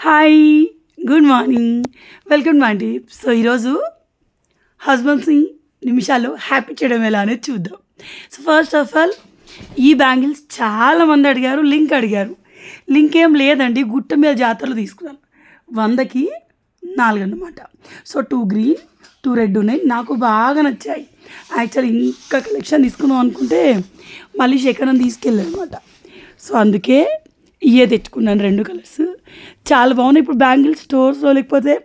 Hi good morning welcome my so ఈరోజు హస్బెండ్స్ని నిమిషాల్లో హ్యాపీ చేయడం ఎలా అనేది చూద్దాం. సో ఫస్ట్ ఆఫ్ ఆల్ ఈ బ్యాంగిల్స్ చాలామంది అడిగారు లింక్ అడిగారు. లింక్ ఏం లేదండి గుట్ట మీద జాతరలు తీసుకున్నాను వందకి నాలుగు అన్నమాట. So two green two red ఉన్నాయి. నాకు బాగా నచ్చాయి. యాక్చువల్లీ ఇంకా కలెక్షన్ తీసుకుందాం అనుకుంటే మళ్ళీ శేఖరం తీసుకెళ్ళాను అనమాట సో అందుకే ఇవే తెచ్చుకున్నాను రెండు కలర్స్. చాలా బాగున్నాయి. ఇప్పుడు బ్యాంగిల్స్ స్టోర్స్లో లేకపోతే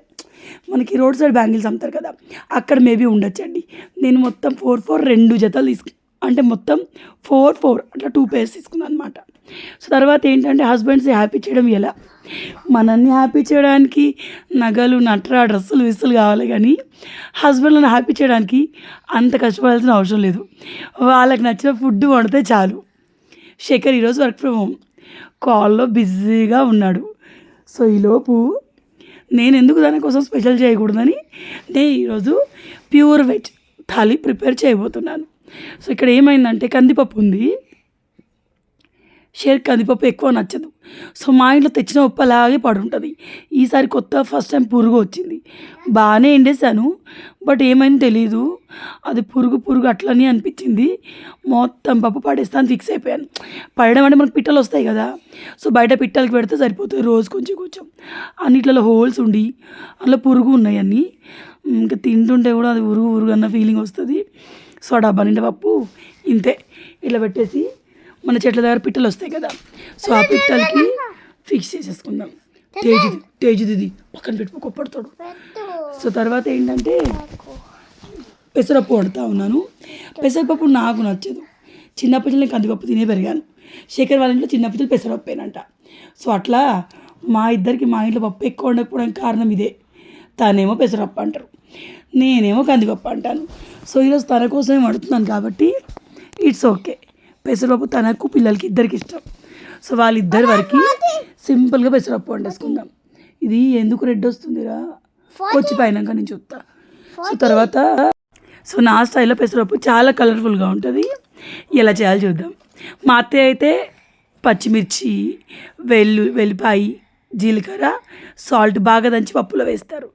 మనకి రోడ్ సైడ్ బ్యాంగిల్స్ అమ్ముతారు కదా అక్కడ మేబీ ఉండొచ్చండి. నేను మొత్తం ఫోర్ ఫోర్ రెండు జతలు తీసుకు అంటే మొత్తం ఫోర్ ఫోర్ అట్లా టూ పేర్స్ తీసుకున్నాను అనమాట సో తర్వాత ఏంటంటే హస్బెండ్స్ హ్యాపీ చేయడం ఎలా? మనల్ని హ్యాపీ చేయడానికి నగలు నట్రా డ్రెస్సులు విసులు కావాలి కానీ హస్బెండ్లను హ్యాపీ చేయడానికి అంత కష్టపడాల్సిన అవసరం లేదు. వాళ్ళకి నచ్చిన ఫుడ్ వండితే చాలు. శేఖర్ ఈరోజు వర్క్ ఫ్రమ్ హోమ్. కాల్లో బిజీగా ఉన్నాడు. సో ఈలోపు నేను ఎందుకు దానికోసం స్పెషల్ చేయకూడదని నేను ఈరోజు ప్యూర్ వెజ్ థాలీ ప్రిపేర్ చేయబోతున్నాను. సో ఇక్కడ ఏమైందంటే కందిపప్పు ఉంది. షేర్ కందిపప్పు ఎక్కువ నచ్చదు. సో మా ఇంట్లో తెచ్చిన ఉప్పు అలాగే పడుంటుంది. ఈసారి కొత్త ఫస్ట్ టైం పురుగు వచ్చింది. బాగానే ఎండేసాను బట్ ఏమైంది తెలీదు. అది పురుగు పురుగు అట్లనే అనిపించింది. మొత్తం పప్పు పడేస్తాను ఫిక్స్ అయిపోయాను. పడడం అంటే మనకు పిట్టలు వస్తాయి కదా. సో బయట పిట్టలకి పెడితే సరిపోతుంది రోజు కొంచెం కొంచెం. అన్నిట్లలో హోల్స్ ఉండి అందులో పురుగు ఉన్నాయి అన్నీ. ఇంకా తింటుంటే కూడా అది ఉరుగు ఉరుగు అన్న ఫీలింగ్ వస్తుంది. సో డబ్బా నిండా పప్పు ఇంతే. ఇట్లా పెట్టేసి మన చెట్ల దగ్గర పిట్టలు వస్తాయి కదా. సో ఆ పిట్టలకి ఫిక్స్ చేసేసుకుందాం. తేజుది తేజుది పక్కన పెట్టుకో కొప్పడతాడు. సో తర్వాత ఏంటంటే పెసరపప్పు వండుతా ఉన్నాను. పెసరపప్పు నాకు నచ్చదు. చిన్నప్పటి కందిపప్పు తినే పెరిగాను. శేఖర్ వాళ్ళ ఇంట్లో చిన్నప్పటి పెసరపప్పేనంట. సో అట్లా మా ఇద్దరికి మా ఇంట్లో పప్పు ఎక్కువ ఉండకపోవడానికి కారణం ఇదే. తనేమో పెసరపప్పు అంటారు. నేనేమో కందిపప్పు అంటాను. సో ఈరోజు తన కోసమే వండుతున్నాను కాబట్టి ఇట్స్ ఓకే. పెసరపప్పు తనకు పిల్లలకి ఇద్దరికి ఇష్టం. సో వాళ్ళిద్దరి వరకు సింపుల్గా పెసరపప్పు వండేసుకుందాం. ఇది ఎందుకు రెడ్ వస్తుందిరా? వచ్చి పైనాక నేను చూస్తా సో తర్వాత సో నా స్టైల్లో పెసరపప్పు చాలా కలర్ఫుల్గా ఉంటుంది. ఎలా చేయాలో చూద్దాం. మా అత్తయ్య అయితే పచ్చిమిర్చి వెల్లు వెల్లిపాయి జీలకర్ర సాల్ట్ బాగా దంచి పప్పులో వేస్తారు.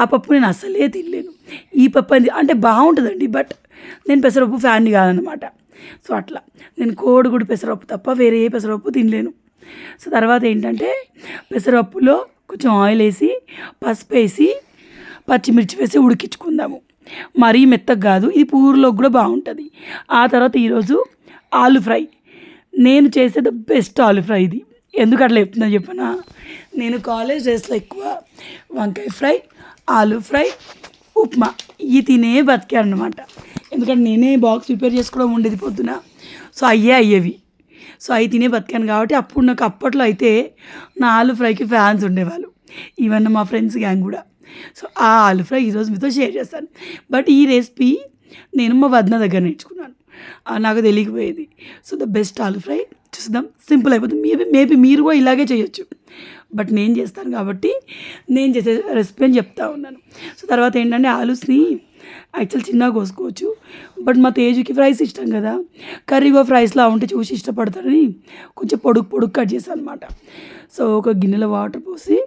ఆ పప్పు నేను అసలే తినలేను. ఈ పప్పు అంటే బాగుంటుందండి బట్ నేను పెసరపప్పు ఫ్యాన్ని కాదనమాట సో అట్లా. నేను కోడిగుడు పెసరపప్పు తప్ప వేరే ఏ పెసరపప్పు తినలేను. సో తర్వాత ఏంటంటే పెసరపప్పులో కొంచెం ఆయిల్ వేసి పసుపు వేసి పచ్చిమిర్చి వేసి ఉడికించుకుందాము. మరీ మెత్తగా కాదు ఇది పూర్లో కూడా బాగుంటుంది. ఆ తర్వాత ఈరోజు ఆలు ఫ్రై. నేను చేసే ద బెస్ట్ ఆలు ఫ్రై ఇది. ఎందుకు అట్లా చెప్తున్నా చెప్పనా? నేను కాలేజ్ డేస్లో ఎక్కువ వంకాయ ఫ్రై ఆలు ఫ్రై ఉప్మా. ఈ తినే బతికాను అనమాట ఎందుకంటే నేనే బాక్స్ ప్రిపేర్ చేసుకోవడం ఉండేది పొద్దున. సో అయ్యే అయ్యేవి. సో అవి తినే బతికాను కాబట్టి అప్పుడు నాకు అప్పట్లో అయితే నా ఆలు ఫ్రైకి ఫ్యాన్స్ ఉండేవాళ్ళు. ఈవెన్ మా ఫ్రెండ్స్ గ్యాంగ్ కూడా. సో ఆ ఆలు ఫ్రై ఈరోజు మీతో షేర్ చేస్తాను. బట్ ఈ రెసిపీ నేను మా వదిన దగ్గర నేర్చుకున్నాను. నాకు తెలియకపోయేది. So the best aloo fry చూద్దాం. సింపుల్ అయిపోతుంది. మేబీ మేబీ మీరు కూడా ఇలాగే చేయొచ్చు. బట్ నేను చేస్తాను కాబట్టి నేను చేసే రెసిపీ అని చెప్తా ఉన్నాను. సో తర్వాత ఏంటంటే ఆలూస్ని యాక్చువల్ చిన్నగా కోసుకోవచ్చు. బట్ మా తేజుకి ఫ్రైస్ ఇష్టం కదా. కర్రీగో ఫ్రైస్లా ఉంటే చూసి ఇష్టపడతారని కొంచెం పొడుగు పొడుగు కట్ చేశాను అనమాట సో ఒక గిన్నెలో వాటర్ పోసి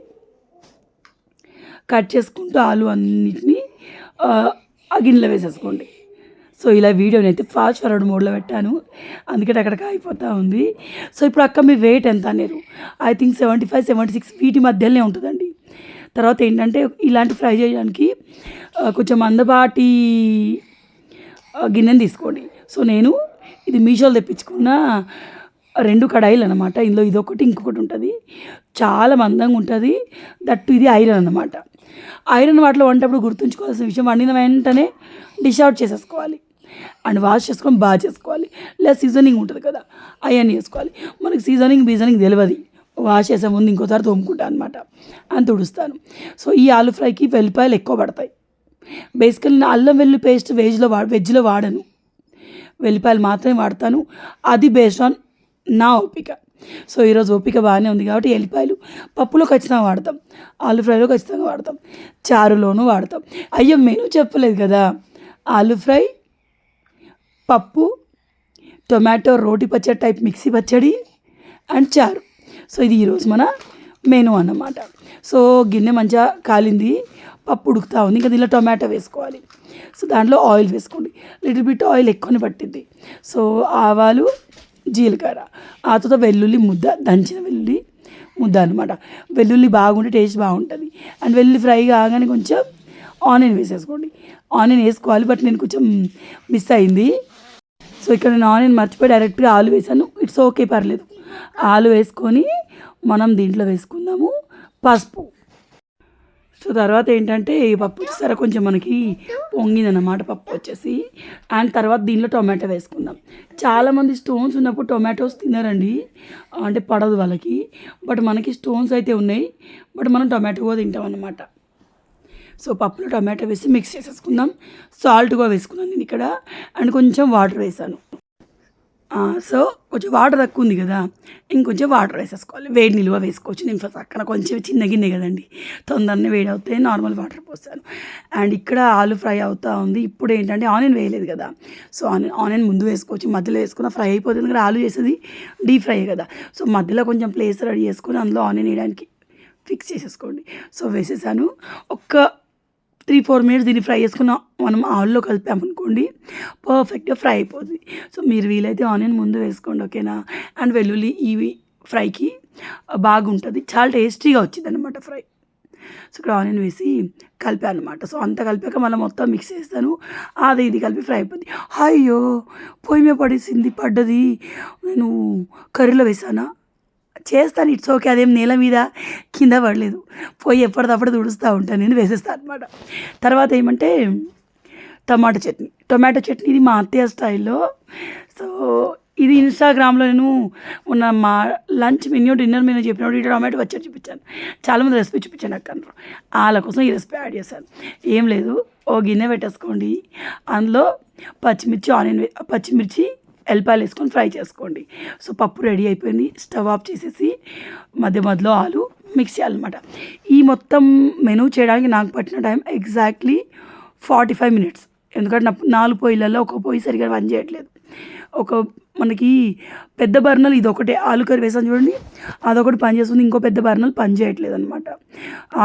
కట్ చేసుకుంటూ ఆలు అన్నిటినీ ఆ, గిన్నెలో వేసేసుకోండి. సో ఇలా వీడియోని అయితే ఫాస్ట్ ఫార్వర్డ్ మోడ్లో పెట్టాను. అందుకే అక్కడికి అయిపోతూ ఉంది. సో ఇప్పుడు అక్క మీ వెయిట్ ఎంత అనేది I think seventy five seventy six వీటి మధ్యలోనే ఉంటుందండి. తర్వాత ఏంటంటే ఇలాంటి ఫ్రై చేయడానికి కొంచెం మందపాటి గిన్నెని తీసుకోండి. సో నేను ఇది మీషోలో తెప్పించుకున్న రెండు కడాయిలు అనమాట ఇందులో ఇదొకటి ఇంకొకటి ఉంటుంది. చాలా మందంగా ఉంటుంది. దట్టు ఇది ఐరన్ అనమాట ఐరన్ వాటిలో వంటప్పుడు గుర్తుంచుకోవాల్సిన విషయం వండిన వెంటనే డిష్ అవుట్ చేసేసుకోవాలి. అండ్ వాష్ చేసుకొని బాగా చేసుకోవాలి. లేదా సీజనింగ్ ఉంటుంది కదా అవన్నీ వేసుకోవాలి మనకి సీజనింగ్ బీజనింగ్ తెలియదు వాష్ చేసే ముందు ఇంకోసారి తోముకుంటాను అనమాట అని తుడుస్తాను. సో ఈ ఆలు ఫ్రైకి వెల్లిపాయలు ఎక్కువ పడతాయి. బేసికల్లీ నా అల్లం వెల్లు పేస్ట్ వెజ్లో వా వెజ్లో వాడను. వెల్లిపాయలు మాత్రమే వాడతాను. అది బేస్డ్ ఆన్ నా ఓపిక. సో ఈరోజు ఓపిక బాగానే ఉంది కాబట్టి ఎల్లిపాయలు పప్పులో ఖచ్చితంగా వాడతాం. ఆలు ఫ్రైలో ఖచ్చితంగా వాడతాం. చారులోనూ వాడతాం. అయ్యో మెనూ చెప్పలేదు కదా. ఆలు ఫ్రై పప్పు టొమాటో రోటి పచ్చడి టైప్ మిక్సీ పచ్చడి అండ్ చారు. సో ఇది ఈరోజు మన మెను అన్నమాట. సో గిన్నె మంచిగా కాలింది పప్పు ఉడుకుతా ఉంది ఇంకా దీనిలో టొమాటో వేసుకోవాలి. సో దాంట్లో ఆయిల్ వేసుకోండి. లిటిల్ బిట్ ఆయిల్ ఎక్కువనే పట్టింది సో ఆవాలు జీలకర్ర ఆ తర్వాత వెల్లుల్లి ముద్ద దంచిన వెల్లుల్లి ముద్ద అనమాట వెల్లుల్లి బాగుంటే టేస్ట్ బాగుంటుంది. అండ్ వెల్లుల్లి ఫ్రై కాగానే కొంచెం ఆనియన్ వేసేసుకోండి. ఆనియన్ వేసుకోవాలి బట్ నేను కొంచెం మిస్ అయింది. సో ఇక్కడ నేను ఆనియన్ మర్చిపోయి డైరెక్ట్గా ఆలు వేసాను. ఇట్స్ ఓకే పర్లేదు. ఆలు వేసుకొని మనం దీంట్లో వేసుకుందాము పసుపు. సో తర్వాత ఏంటంటే ఈ పప్పు వచ్చేసరికి కొంచెం మనకి పొంగిందన్నమాట పప్పు వచ్చేసి. అండ్ తర్వాత దీనిలో టొమాటో వేసుకుందాం. చాలామంది స్టోన్స్ ఉన్నప్పుడు టొమాటోస్ తిన్నారండి అంటే పడదు వాళ్ళకి. బట్ మనకి స్టోన్స్ అయితే ఉన్నాయి. బట్ మనం టొమాటో కూడా తింటాం అన్నమాట. సో పప్పులో టొమాటో వేసి మిక్స్ చేసేసుకుందాం. సాల్ట్ కూడా వేసుకున్నాను నేను ఇక్కడ. అండ్ కొంచెం వాటర్ వేసాను. సో కొంచెం వాటర్ తక్కువ ఉంది కదా ఇంకొంచెం వాటర్ వేసేసుకోవాలి. వేడి నిలువ వేసుకోవచ్చు. నేను పక్కన కొంచెం చిన్న గిన్నె కదండి తొందరనే వేడి అవుతాయి నార్మల్ వాటర్ పోస్తాను. అండ్ ఇక్కడ ఆలు ఫ్రై అవుతా ఉంది. ఇప్పుడు ఏంటంటే ఆనియన్ వేయలేదు కదా సో ఆనియన్ ఆనియన్ ముందు వేసుకోవచ్చు మధ్యలో వేసుకున్న ఫ్రై అయిపోతుంది కదా ఆలు చేసేది డీప్ ఫ్రై కదా. సో మధ్యలో కొంచెం ప్లేస్ రెడీ చేసుకొని అందులో ఆనియన్ వేయడానికి ఫిక్స్ చేసేసుకోండి. సో వేసేసాను. ఒక్క త్రీ ఫోర్ మినిట్స్ దీన్ని ఫ్రై చేసుకున్న. మనం ఆయిల్లో కలిపామనుకోండి పర్ఫెక్ట్గా ఫ్రై అయిపోతుంది సో మీరు వీలైతే ఆనియన్ ముందు వేసుకోండి ఓకేనా? అండ్ వెల్లుల్లి ఇవి ఫ్రైకి బాగుంటుంది. చాలా టేస్టీగా వచ్చింది అనమాట ఫ్రై. సో ఇక్కడ ఆనియన్ వేసి కలిపాను అనమాట సో అంతా కలిపాక మళ్ళీ మొత్తం మిక్స్ చేస్తాను. అది ఇది కలిపి ఫ్రై అయిపోద్ది. అయ్యో పొయ్యి మీద పడేసింది పడ్డది. నేను కర్రీలో వేసానా? చేస్తాను ఇట్స్ ఓకే అదేం నేల మీద కింద పడలేదు. పోయి ఎప్పటిదప్పుడు తుడుస్తూ ఉంటాను నేను వేసేస్తాను అనమాట తర్వాత ఏమంటే టమాటో చట్నీ. టొమాటో చట్నీ ఇది మా అత్తయ్య స్టైల్లో. సో ఇది ఇన్స్టాగ్రామ్లో నేను మొన్న మా లంచ్ మెన్యూ డిన్నర్ మెన్యూ చెప్పినప్పుడు ఇటు టొమాటో వచ్చారు చూపించాను. చాలామంది రెసిపీ చూపించాను అక్క అన్నారు. వాళ్ళ కోసం ఈ రెసిపీ యాడ్ చేశాను. ఏం లేదు ఓ గిన్నె పెట్టేసుకోండి. అందులో పచ్చిమిర్చి ఆనియన్ పచ్చిమిర్చి ఎల్లిపాయలు వేసుకొని ఫ్రై చేసుకోండి. సో పప్పు రెడీ అయిపోయింది. స్టవ్ ఆఫ్ చేసేసి మధ్య మధ్యలో ఆలు మిక్స్ చేయాలన్నమాట. ఈ మొత్తం మెనూ చేయడానికి నాకు పట్టిన time exactly forty five minutes. ఎందుకంటే నా నాలుగు పొయ్యిలలో ఒక పొయ్యి సరిగా పని చేయట్లేదు. ఒక మనకి పెద్ద బర్నల్ ఇది ఒకటే ఆలు కర్రీ వేసాను చూడండి. అదొకటి పని చేస్తుంది. ఇంకో పెద్ద బర్నల్ పని చేయట్లేదు అనమాట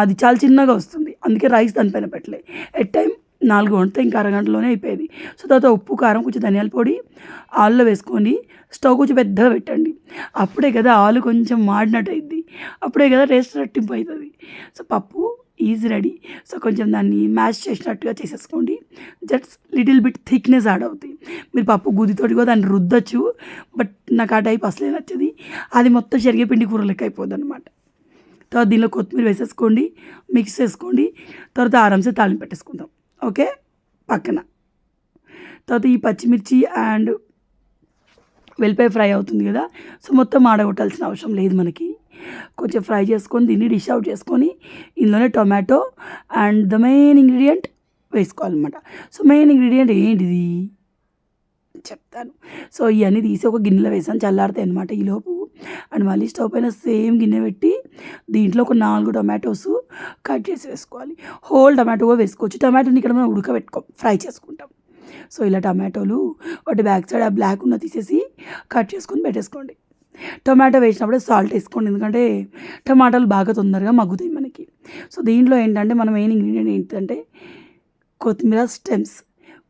అది చాలా చిన్నగా వస్తుంది. అందుకే రైస్ దానిపైన పెట్టలే. ఎట్ టైం నాలుగు వండితే ఇంకా అరగంటలోనే అయిపోయేది. సో తర్వాత ఉప్పు కారం కొంచెం ధనియాల పొడి ఆలులో వేసుకొని స్టవ్ కొంచెం పెద్దగా పెట్టండి. అప్పుడే కదా ఆలు కొంచెం మాడినట్టు అయింది అప్పుడే కదా టేస్ట్ రెట్టింపు అవుతుంది. సో పప్పు ఈజీ రెడీ. సో కొంచెం దాన్ని మ్యాష్ చేసినట్టుగా చేసేసుకోండి. Just little bit thickness add అవుతుంది మీరు పప్పు గుదితోటి కూడా దాన్ని రుద్దచ్చు. బట్ నాకు ఆ టైప్ అసలే నచ్చది. అది మొత్తం శనగపిండి కూర లెక్క అయిపోద్ది అనమాట తర్వాత దీనిలో కొత్తిమీర వేసేసుకోండి. మిక్స్ చేసుకోండి. తర్వాత ఆరామ్సే తాళింపు పెట్టేసుకుందాం. ఓకే? పక్కన. తర్వాత ఈ పచ్చిమిర్చి అండ్ వెల్లిపాయ ఫ్రై అవుతుంది కదా? సో మొత్తం ఆడగొట్టాల్సిన అవసరం లేదు మనకి. కొంచెం ఫ్రై చేసుకొని దీన్ని డిష్ అవుట్ చేసుకొని ఇందులోనే tomato and the main ingredient వేసుకోవాలన్నమాట. సో మెయిన్ ఇంగ్రీడియంట్ ఏంటిది? చెప్తాను. సో ఇవన్నీ తీసి ఒక గిన్నెలో వేసాను. చల్లారుతాయి అనమాట ఈలోపు. అండ్ మళ్ళీ స్టవ్ పైన సేమ్ గిన్నె పెట్టి దీంట్లో ఒక నాలుగు టొమాటోస్ కట్ చేసి వేసుకోవాలి. హోల్ టమాటో కూడా వేసుకోవచ్చు. టమాటోని ఇక్కడ మనం ఉడకబెట్టుకో ఫ్రై చేసుకుంటాం. సో ఇలా టమాటోలు వాటి బ్యాక్ సైడ్ ఆ బ్లాక్ ఉన్న తీసేసి కట్ చేసుకొని పెట్టేసుకోండి. టొమాటో వేసినప్పుడే సాల్ట్ వేసుకోండి. ఎందుకంటే టమాటాలు బాగా తొందరగా మగ్గుతాయి మనకి. సో దీంట్లో ఏంటంటే మన మెయిన్ ఇంగ్రీడియంట్ ఏంటంటే కొత్తిమీర స్టెమ్స్.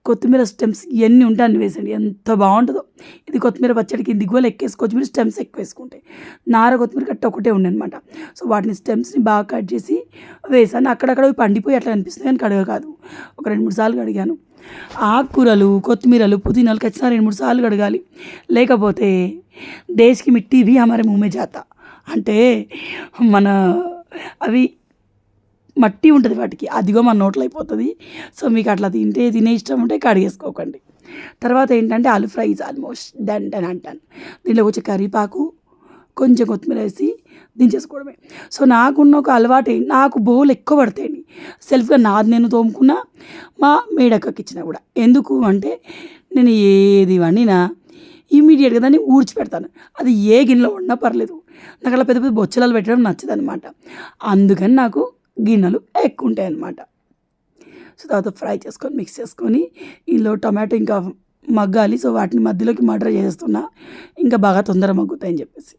కొత్తిమీర స్టెమ్స్ ఎన్ని ఉంటే అన్ని వేసండి ఎంత బాగుంటుందో. ఇది కొత్తిమీర పచ్చడికి దిగువలు ఎక్కేసుకోవచ్చు మీరు స్టెమ్స్ ఎక్కువ వేసుకుంటే. నార కొత్తిమీర కట్ట ఒకటే ఉండే అనమాట సో వాటిని స్టెమ్స్ని బాగా కట్ చేసి వేసాను. అక్కడక్కడ పండిపోయి అట్లా అనిపిస్తుంది కానీ కడగ కాదు. ఒక రెండు మూడు సార్లు కడిగాను. ఆకుకూరలు కొత్తిమీరలు పుదీనాలు ఖచ్చితంగా రెండు మూడు సార్లు కడగాలి. లేకపోతే దేశకి మిట్టి ఇవి హమారే ముమ్మే జాత. అంటే మన అవి మట్టి ఉంటుంది వాటికి. అదిగో మన నోట్లో అయిపోతుంది. సో మీకు అట్లా తింటే తినే ఇష్టం ఉంటే కడిగేసుకోకండి. తర్వాత ఏంటంటే aloo fry is almost done done అంటాను దీంట్లో వచ్చే కరివేపాకు కొంచెం కొత్తిమీర వేసి దించేసుకోవడమే. సో నాకున్న ఒక అలవాటు నాకు బౌల్ ఎక్కువ పడతాయండి సెల్ఫ్గా నాది నేను తోముకున్నా మా మేడక్కకి ఇచ్చినా కూడా. ఎందుకు అంటే నేను ఏది వండినా ఇమీడియట్గా దాన్ని ఊడ్చి పెడతాను. అది ఏ గిన్నెలో ఉన్నా పర్లేదు. నాకు అలా పెద్ద పెద్ద బొచ్చలాలు పెట్టడం నచ్చదనమాట. అందుకని నాకు గిన్నెలు ఎక్కువ ఉంటాయి అన్నమాట. సో తర్వాత ఫ్రై చేసుకొని మిక్స్ చేసుకొని ఇందులో టొమాటో ఇంకా మగ్గాలి. సో వాటిని మధ్యలోకి మటర్ చేస్తున్నా ఇంకా బాగా తొందర మగ్గుతాయని చెప్పేసి.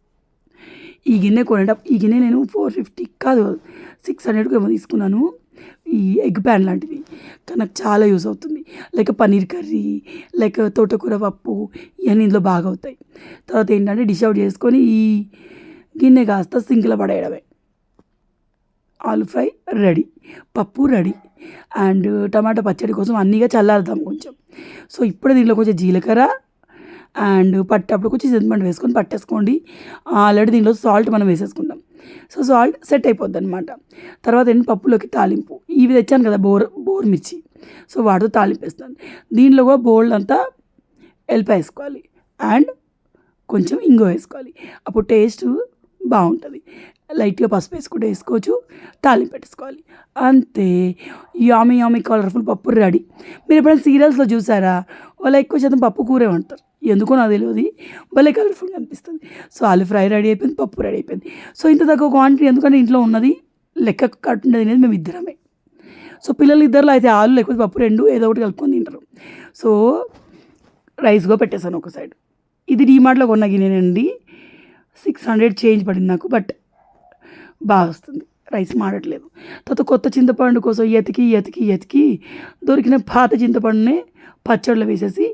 ఈ గిన్నె కొనేటప్పుడు ఈ గిన్నె నేను ఫోర్ ఫిఫ్టీ కాదు సిక్స్ హండ్రెడ్కి ఏమో తీసుకున్నాను. ఈ ఎగ్ ప్యాన్ లాంటిది. కానీ నాకు చాలా యూస్ అవుతుంది. లైక్ పన్నీర్ కర్రీ లైక్ తోటకూర పప్పు ఇవన్నీ ఇందులో బాగా అవుతాయి. తర్వాత ఏంటంటే డిష్ అవుట్ చేసుకొని ఈ గిన్నె కాస్త సింక్లో పడేయడమే. ఆలు ఫ్రై రెడీ పప్పు రెడీ అండ్ టమాటా పచ్చడి కోసం అన్నీగా చల్లారుతాం కొంచెం. సో ఇప్పుడే దీంట్లో కొంచెం జీలకర్ర అండ్ పట్టప్పుడు కొంచెం చింతపండు వేసుకొని పట్టేసుకోండి. ఆల్రెడీ దీంట్లో సాల్ట్ మనం వేసేసుకుందాం. సో సాల్ట్ సెట్ అయిపోద్ది అనమాట తర్వాత ఏంటి? పప్పులోకి తాలింపు. ఇవి తెచ్చాను కదా బోర్ బోర్ మిర్చి. సో వాటితో తాలింపు వేస్తాను దీంట్లో కూడా బోల్డ్ అంతా ఎల్ప వేసుకోవాలి అండ్ కొంచెం ఇంగో వేసుకోవాలి. అప్పుడు టేస్ట్ బాగుంటుంది. లైట్గా పసుపు వేసుకుంటే వేసుకోవచ్చు తాలింపు పెట్టేసుకోవాలి. అంతే. యామి యామి కలర్ఫుల్ పప్పు రెడీ. మీరు ఎప్పుడైనా సీరియల్స్లో చూసారా? వాళ్ళు ఎక్కువ శాతం పప్పు కూరే వంటారు ఎందుకో నాకు తెలియదు భలే కలర్ఫుల్గా అనిపిస్తుంది. సో ఆలు ఫ్రై రెడీ అయిపోయింది పప్పు రెడీ అయిపోయింది. సో ఇంత తక్కువ క్వాంటిటీ ఎందుకంటే ఇంట్లో ఉన్నది లెక్క కట్టినది అనేది మేము ఇద్దరమే. సో పిల్లలు ఇద్దరులో అయితే ఆలు లేకపోతే పప్పు రెండు ఏదో ఒకటి కలుపుకొని తింటారు. సో రైస్గా పెట్టేశాను ఒక సైడ్. ఇది డీమార్ట్లో కొన్న గిన్నెనండి. సిక్స్ హండ్రెడ్ చేంజ్ పడింది నాకు బట్ బాగా వస్తుంది. రైస్ మాడట్లేదు. తర్వాత కొత్త చింతపండు కోసం ఎతికి ఎతికి ఎతికి దొరికిన పాత చింతపండునే పచ్చడిలో వేసేసి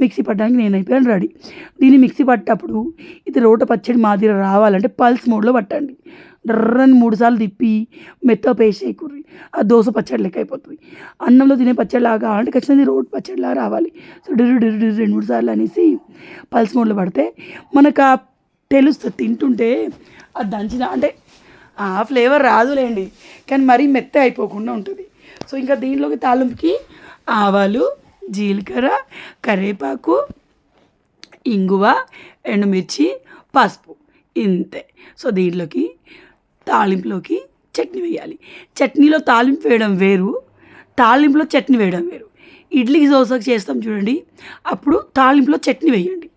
మిక్సీ పట్టడానికి నేను అయిపోయాను రెడీ. దీన్ని మిక్సీ పట్టేటప్పుడు ఇది రోట పచ్చడి మాదిరి రావాలంటే పల్స్ మోడ్లో పట్టండి. డర్రని మూడు సార్లు తిప్పి మెత్త పేస్ట్ చేయకూర్రి. ఆ దోశ పచ్చడి లెక్క అయిపోతుంది. అన్నంలో తినే పచ్చడిలాగా అంటే ఖచ్చితంగా ఇది రోడ్ పచ్చడిలాగా రావాలి. సో డిర్రు డిర్రు డిర్రు రెండు మూడు సార్లు అనేసి పల్స్ మోడ్లో పడితే మనకు ఆ తెలుస్తుంది తింటుంటే అది దంచిన అంటే ఆ ఫ్లేవర్ రాదులేండి. కానీ మరీ మెత్త అయిపోకుండా ఉంటుంది. సో ఇంకా దీనిలోకి తాలింపుకి ఆవాలు జీలకర్ర కరివేపాకు ఇంగువ ఎండుమిర్చి పసుపు ఇంతే. సో దీంట్లోకి తాలింపులోకి చట్నీ వేయాలి. చట్నీలో తాలింపు వేయడం వేరు తాలింపులో చట్నీ వేయడం వేరు. ఇడ్లీకి దోశకు చేస్తాం చూడండి అప్పుడు తాలింపులో చట్నీ వేయండి.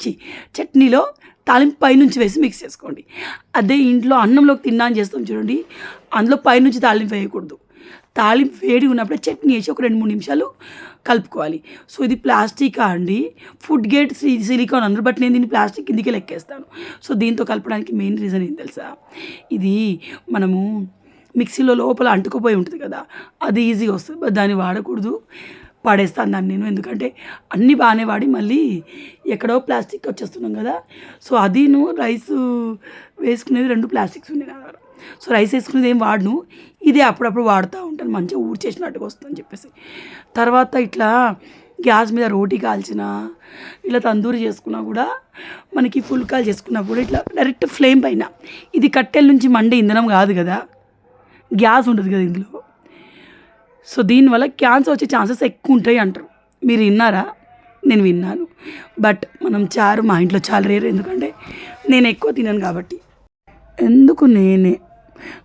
చి చట్నీలో తాలింపు పైనుంచి వేసి మిక్స్ చేసుకోండి. అదే ఇంట్లో అన్నంలోకి తిన్నా అని చేస్తాం చూడండి. అందులో పైనుంచి తాలింపు వేయకూడదు. తాలింపు వేడి ఉన్నప్పుడే చట్నీ వేసి ఒక రెండు మూడు నిమిషాలు కలుపుకోవాలి. సో ఇది ప్లాస్టిక్ అండి. ఫుడ్ గేట్ సిలికాన్ అన్నారు బట్ నేను దీన్ని ప్లాస్టిక్ కిందికి లెక్కేస్తాను. సో దీంతో కలపడానికి మెయిన్ రీజన్ ఏం తెలుసా? ఇది మనము మిక్సీలో లోపల అంటుకుపోయి ఉంటుంది కదా. అది ఈజీగా వస్తుంది. బట్ దాన్ని వాడకూడదు. పడేస్తాను దాన్ని నేను. ఎందుకంటే అన్నీ బాగానే వాడి మళ్ళీ ఎక్కడో ప్లాస్టిక్ వచ్చేస్తున్నాం కదా. సో అదిను రైస్ వేసుకునేది రెండు ప్లాస్టిక్స్ ఉన్నాయి నా దగ్గర. సో రైస్ వేసుకునేది ఏం వాడను. ఇదే అప్పుడప్పుడు వాడుతూ ఉంటాను. మంచిగా ఊడి చేసినట్టుగా వస్తుందని చెప్పేసి. తర్వాత ఇట్లా గ్యాస్ మీద రోటీ కాల్చిన ఇలా తందూరి చేసుకున్నా కూడా మనకి పుల్కాలు చేసుకున్నా కూడా ఇట్లా డైరెక్ట్ ఫ్లేమ్ పైన. ఇది కట్టెల నుంచి మండే ఇంధనం కాదు కదా. గ్యాస్ ఉంటుంది కదా ఇందులో. సో దీనివల్ల క్యాన్సర్ వచ్చే ఛాన్సెస్ ఎక్కువ ఉంటాయి అంటారు. మీరు విన్నారా? నేను విన్నాను. బట్ మనం చారు మా ఇంట్లో చాలా రేరు ఎందుకంటే నేను ఎక్కువ తినను కాబట్టి. ఎందుకు నేనే?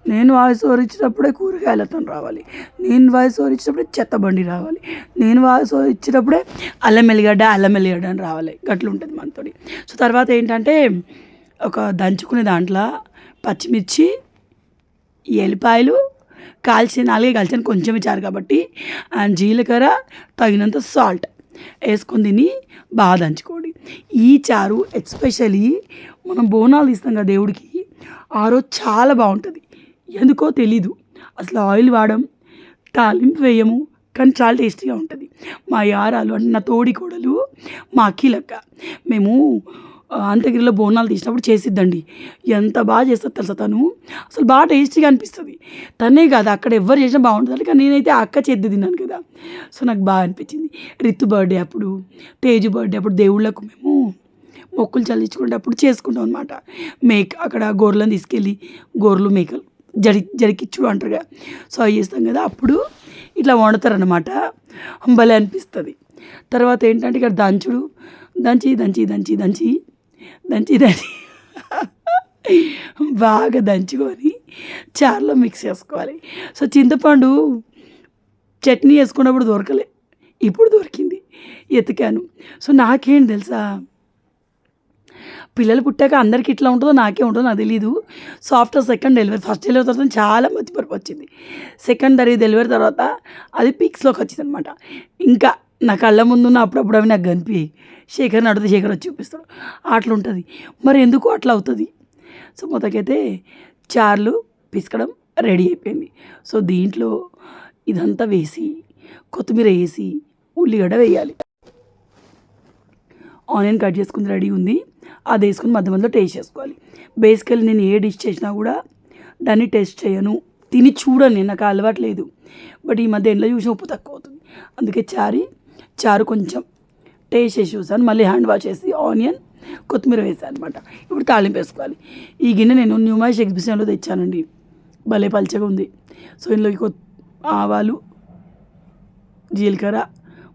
నేను వాయిస్ ఓవర్ ఇచ్చినప్పుడే కూరగాయలతో రావాలి. నేను వాయిస్ ఓవర్ ఇచ్చినప్పుడే చెత్త బండి రావాలి. నేను వాయిస్ ఓవర్ ఇచ్చినప్పుడే అల్లం ఎల్లిగడ్డ అల్లం ఎల్లిగడ్డ అని రావాలి. గట్లు ఉంటుంది మనతోటి. సో తర్వాత ఏంటంటే ఒక దంచుకునే దాంట్లో పచ్చిమిర్చి ఎల్లిపాయలు కాల్చిన నాలుగే కాల్చాను కొంచెం ఇచ్చారు కాబట్టి అండ్ జీలకర్ర తగినంత సాల్ట్ వేసుకొని తిని బాగా దంచుకోండి. ఈ చారు ఎస్పెషలీ మనం బోనాలు తీస్తాం కదా దేవుడికి ఆ రోజు చాలా బాగుంటుంది. ఎందుకో తెలీదు. అసలు ఆయిల్ వాడడం తాలింపు వేయము కానీ చాలా టేస్టీగా ఉంటుంది. మా యారాలు అంటే నా తోడి కోడలు మా అఖిలక్క మేము అంతగిరిలో బోనాలు తీసినప్పుడు చేసిద్దండి. ఎంత బాగా చేస్తుంది తెలుసా తను? అసలు బాగా టేస్టీగా అనిపిస్తుంది. తనే కాదు అక్కడ ఎవరు చేసినా బాగుంటుంది. కానీ నేనైతే అక్క చేద్ది తిన్నాను కదా. సో నాకు బాగా అనిపించింది. రిత్తు బర్త్డే అప్పుడు తేజు బర్త్డే అప్పుడు దేవుళ్ళకు మేము మొక్కులు చల్లించుకునేటప్పుడు చేసుకుంటాం అనమాట మేక అక్కడ గొర్రెలను తీసుకెళ్ళి గొర్రెలు మేకలు జరి జరికిచ్చు అంటారుగా. సో అవి చేస్తాం కదా. అప్పుడు ఇట్లా వండుతారనమాట భలే అనిపిస్తుంది. తర్వాత ఏంటంటే ఇక్కడ దంచుడు దంచి దంచి దంచి దంచి దంచి దంచి బాగా దంచుకొని చారులో మిక్స్ చేసుకోవాలి. సో చింతపండు చట్నీ వేసుకున్నప్పుడు దొరకలే. ఇప్పుడు దొరికింది. ఎతికాను. సో నాకేం తెలుసా? పిల్లలు పుట్టాక అందరికి ఇట్లా ఉంటుందో నాకే ఉంటుందో నాకు తెలియదు so after second delivery first delivery తర్వాత చాలా మతిపరుపు వచ్చింది. సెకండ్ డెలివరీ డెలివరీ తర్వాత అది పీక్స్లోకి వచ్చింది అనమాట ఇంకా నా కళ్ళ ముందు ఉన్న అప్పుడప్పుడు అవి నాకు కనిపించాయి శేఖర్ని అడిగితే శేఖర్ వచ్చి చూపిస్తాడు. అట్లా ఉంటుంది మరి ఎందుకు అట్లా అవుతుంది? సో మొదకైతే చార్లు పిసకడం రెడీ అయిపోయింది. సో దీంట్లో ఇదంతా వేసి కొత్తిమీర వేసి ఉల్లిగడ్డ వేయాలి. ఆనియన్ కట్ చేసుకుని రెడీ ఉంది. అది వేసుకుని మధ్య మధ్యలో టేస్ట్ చేసుకోవాలి. బేసికల్లీ నేను ఏ డిష్ చేసినా కూడా దాన్ని టేస్ట్ చేయను. తిని చూడను నాకు అలవాటు లేదు. బట్ ఈ మధ్య ఎండ్లో చూసిన ఉప్పు తక్కువ అవుతుంది. అందుకే చారి చారు కొంచెం. టేస్ట్ చేసి చూసాను. మళ్ళీ హ్యాండ్ వాష్ చేసి ఆనియన్ కొత్తిమీర వేసాను అనమాట ఇప్పుడు తాళింపు వేసుకోవాలి. ఈ గిన్నె నేను న్యూమాయిష్ ఎగ్జిబిషన్లో తెచ్చానండి. భలే పల్చగా ఉంది. సో ఇందులోకి కొత్ ఆవాలు జీలకర్ర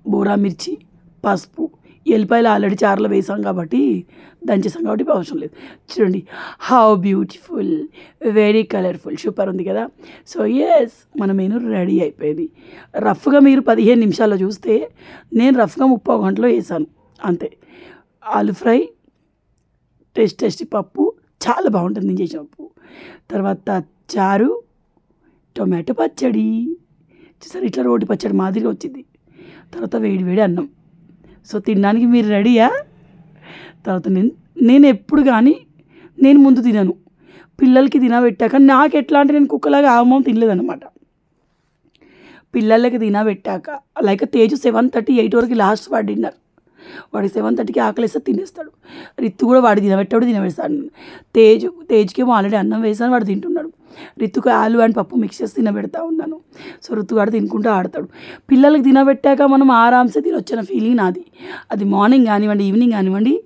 బూరా మిర్చి పసుపు ఎల్లిపాయలు ఆల్రెడీ చారులో వేసాం కాబట్టి దంచేసాం కాబట్టి అవసరం లేదు. చూడండి how beautiful very colourful super ఉంది కదా. సో ఎస్ మన మెను రెడీ అయిపోయింది. రఫ్గా మీరు పదిహేను నిమిషాల్లో చూస్తే నేను రఫ్గా ముప్పై గంటలో వేసాను. అంతే. ఆలు ఫ్రై టేస్ట్ టేస్ట్ పప్పు చాలా బాగుంటుంది నేను చేసిన పప్పు. తర్వాత చారు టొమాటో పచ్చడి. చూసారు ఇట్లా రోటి పచ్చడి మాదిరిగా వచ్చింది. తర్వాత వేడి వేడి అన్నం. సో తినడానికి మీరు రెడీయా? తర్వాత నేను నేను ఎప్పుడు కానీ నేను ముందు తినను. పిల్లలకి తినబెట్టాక నాకు ఎట్లా అంటే నేను కుక్కలాగా ఆమం తినలేదన్నమాట. పిల్లలకి తినబెట్టాక like Teju seven thirty eight వరకు లాస్ట్ వాడు డిన్నర్. వాడికి సెవెన్ థర్టీకి ఆకలిస్తే తినేస్తాడు. రిత్తు కూడా వాడు తినబెట్టాడు తినబెడతాడు. తేజ్ తేజ్కేమో ఆల్రెడీ అన్నం వేసాను వాడు తింటున్నాడు. రిత్తుకు ఆలు అండ్ పప్పు మిక్స్ చేసి తినబెడతా ఉన్నాను. సో రుతుగాడు తినుకుంటూ ఆడతాడు. పిల్లలకి తినబెట్టాక మనం ఆరామ్సే తినొచ్చిన ఫీలింగ్ నాది. అది మార్నింగ్ కానివ్వండి ఈవినింగ్ కానివ్వండి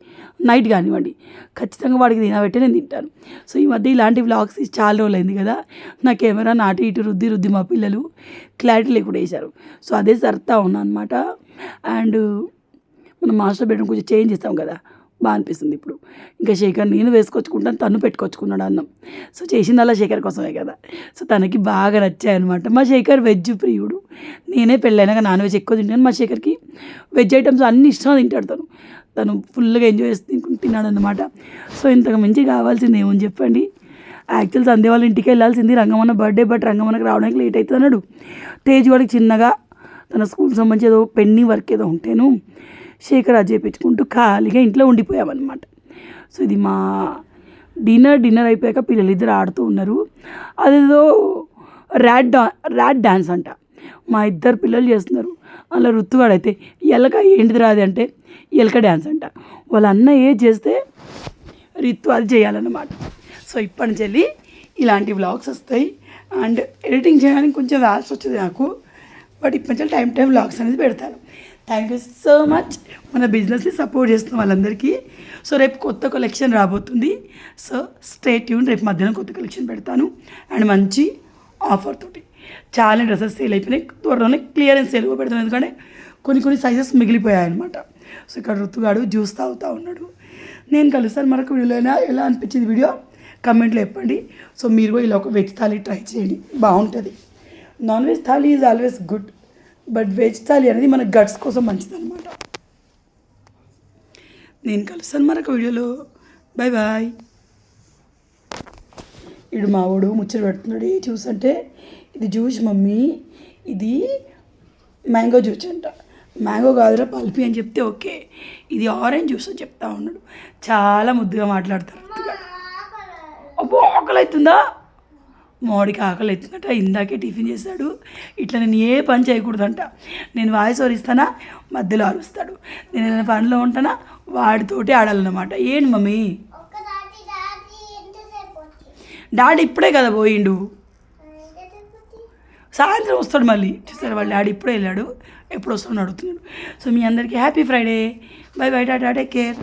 నైట్ కానివ్వండి. ఖచ్చితంగా వాడికి తినబెట్టే నేను తింటాను. సో ఈ మధ్య ఇలాంటి వ్లాగ్స్ చాలా రోజులు అయింది కదా. నా కెమెరా నాటి ఇటు రుద్ది రుద్ది మా పిల్లలు క్లారిటీ లేకుండా వేశారు. సో అదే సర్తా ఉన్నా అనమాట అండ్ మనం మాస్టర్ బెడ్రూమ్ కొంచెం చేంజ్ చేస్తాం కదా బాగా అనిపిస్తుంది ఇప్పుడు. ఇంకా శేఖర్ నేను వేసుకొచ్చుకుంటాను తను పెట్టుకొచ్చుకున్నాడు అన్నం. సో చేసిందల్లా శేఖర్ కోసమే కదా. సో తనకి బాగా నచ్చాయి అనమాట మా శేఖర్ వెజ్ ప్రియుడు. నేనే పెళ్ళైనాక నాన్ వెజ్ ఎక్కువ తింటాను. మా శేఖర్కి వెజ్ ఐటమ్స్ అన్ని ఇష్టం తింటాడు తను. తను ఫుల్గా ఎంజాయ్ చేసి తిన్నాడు అనమాట సో ఇంతకు మించి కావాల్సింది ఏమని చెప్పండి. యాక్చువల్ సంధ్య వాళ్ళ ఇంటికి వెళ్ళాల్సింది రంగమన్న బర్త్డే బట్ రంగమన్నకి రావడానికి లేట్ అవుతుంది అన్నాడు. తేజ్ వాడికి చిన్నగా తన స్కూల్ సంబంధించి ఏదో పెండింగ్ వర్క్ ఏదో ఉంటేను శేఖరా అది చేయించుకుంటూ ఖాళీగా ఇంట్లో ఉండిపోయామన్నమాట. సో ఇది మా డిన్నర్ డిన్నర్ అయిపోయాక పిల్లలు ఇద్దరు ఆడుతూ ఉన్నారు. అదేదో ర్యాడ్ డా ర్యాడ్ డ్యాన్స్ అంట. మా ఇద్దరు పిల్లలు చేస్తున్నారు. అలా రుత్తుగాడైతే ఎలక ఏంటిది రాది అంటే ఎలక డ్యాన్స్ అంట. వాళ్ళ అన్న ఏది చేస్తే రిత్తు అది చేయాలన్నమాట. సో ఇప్పటి నుంచి వెళ్ళి ఇలాంటి వ్లాగ్స్ వస్తాయి. అండ్ ఎడిటింగ్ చేయడానికి కొంచెం వ్యాల్స్ వచ్చింది నాకు. బట్ ఇప్పటి నుంచి టైం టైం వ్లాగ్స్ అనేది పెడతాను. థ్యాంక్ యూ సో మచ్ మన బిజినెస్ని సపోర్ట్ చేస్తున్న వాళ్ళందరికీ. సో రేపు కొత్త కలెక్షన్ రాబోతుంది. సో స్టే ట్యూన్ రేపు మధ్యాహ్నం కొత్త కలెక్షన్ పెడతాను. అండ్ మంచి ఆఫర్ తోటి. చాలా డ్రెస్సెస్ సేల్ అయిపోయినాయి. త్వరలోనే క్లియరెన్స్ సేల్ పెడతాను. ఎందుకంటే కొన్ని కొన్ని సైజెస్ మిగిలిపోయాయి అనమాట సో ఇక్కడ ఋతుగాడు జ్యూస్ తాగుతూ ఉన్నాడు. నేను కలుస్తాను మరొక వీడియోలో ఎలా అనిపించింది వీడియో కమెంట్లో చెప్పండి. సో మీరు కూడా ఇలా ఒక వెజ్ థాలీ ట్రై చేయండి. బాగుంటుంది. Non veg thali is always good but veg thali అనేది మన గట్స్ కోసం మంచిది అనమాట నేను కలుస్తాను మరొక వీడియోలో. Bye bye. ఇడు మావాడు ముచ్చట పెడుతున్నాడు. అంటే? ఇది జ్యూస్ మమ్మీ. ఇది మ్యాంగో జ్యూస్ అంట. మ్యాంగో కాదురా పల్పి అని చెప్తే ఓకే. ఇది ఆరెంజ్ జ్యూస్ అని చెప్తా ఉన్నాడు. చాలా ముద్దుగా మాట్లాడతారు. అబ్బో ఆకలి అవుతుందా మోడికి ఆకలి అవుతుందట ఇందాకే టిఫిన్ చేశాడు. ఇట్లా నేను ఏ పని చేయకూడదంట. నేను వాయిస్ ఓవర్ ఇస్తానా? మధ్యలో అరుస్తాడు. నేను ఏదైనా పనిలో ఉంటానా? వాడితోటి ఆడాలన్నమాట. ఏంటి మమ్మీ? డాడీ ఇప్పుడే కదా పోయిండు. సాయంత్రం వస్తాడు మళ్ళీ. చూస్తారు వాళ్ళ డాడీ ఇప్పుడే వెళ్ళాడు. ఎప్పుడు వస్తాడని అడుగుతున్నాడు. సో మీ అందరికీ happy Friday. Bye bye tata take care.